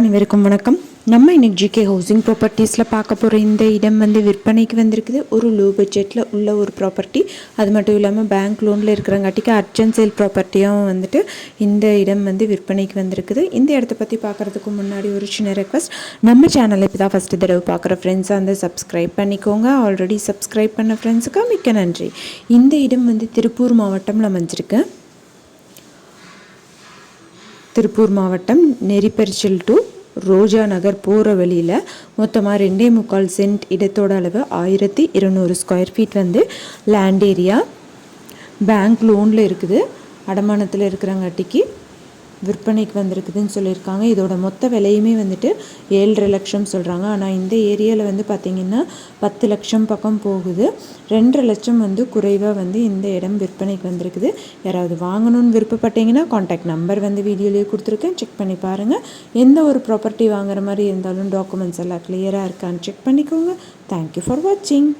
அனைவருக்கும் வணக்கம். நம்ம இன்னைக்கு ஜிகே ஹவுசிங் ப்ராப்பர்ட்டிஸில் பார்க்க போகிற இந்த இடம் வந்து விற்பனைக்கு வந்திருக்குது. ஒரு லோ பட்ஜெட்டில் உள்ள ஒரு ப்ராப்பர்ட்டி அது மட்டும் இல்லாமல் பேங்க் லோனில் இருக்கிறங்காட்டிக்கு அர்ஜென்ட் சேல் ப்ராப்பர்ட்டியும் வந்துட்டு இந்த இடம் வந்து விற்பனைக்கு வந்திருக்குது. இந்த இடத்த பற்றி பார்க்குறதுக்கு முன்னாடி ஒரு சின்ன ரெக்வஸ்ட் நம்ம சேனலை இப்போ தான் ஃபஸ்ட்டு தடவை பார்க்குற ஃப்ரெண்ட்ஸாக வந்து சப்ஸ்கிரைப் பண்ணிக்கோங்க. ஆல்ரெடி சப்ஸ்கிரைப் பண்ண ஃப்ரெண்ட்ஸுக்கு மிக்க நன்றி. இந்த இடம் வந்து திருப்பூர் மாவட்டம்ல அமைஞ்சிருக்கு. திருப்பூர் மாவட்டம் நெறிப்பரிச்சல் டூ. ரோஜா நகர் போகிற வழியில் மொத்தமாக ரெண்டே முக்கால் சென்ட் இடத்தோட அளவு ஆயிரத்தி இருநூறு ஸ்கொயர் ஃபீட் வந்து லேண்ட் ஏரியா பேங்க் லோனில் இருக்குது. அடமானத்தில் இருக்கிறங்காட்டிக்கு விற்பனைக்கு வந்திருக்குதுன்னு சொல்லியிருக்காங்க. இதோட மொத்த விலையுமே வந்துட்டு ஏழரை லட்சம் சொல்கிறாங்க ஆனால் இந்த ஏரியாவில் வந்து பார்த்திங்கன்னா பத்து லட்சம் பக்கம் போகுது. ரெண்டரை லட்சம் வந்து குறைவாக வந்து இந்த இடம் விற்பனைக்கு வந்திருக்குது. யாராவது வாங்கணும்னு விருப்பப்பட்டீங்கன்னா காண்டாக்ட் நம்பர் வந்து வீடியோலேயே கொடுத்துருக்கேன். செக் பண்ணி பாருங்கள் எந்த ஒரு ப்ராப்பர்ட்டி வாங்குற மாதிரி இருந்தாலும் டாக்குமெண்ட்ஸ் எல்லாம் கிளியராக இருக்கான்னு செக் பண்ணிக்கோங்க. தேங்க்யூ ஃபார் வாட்சிங்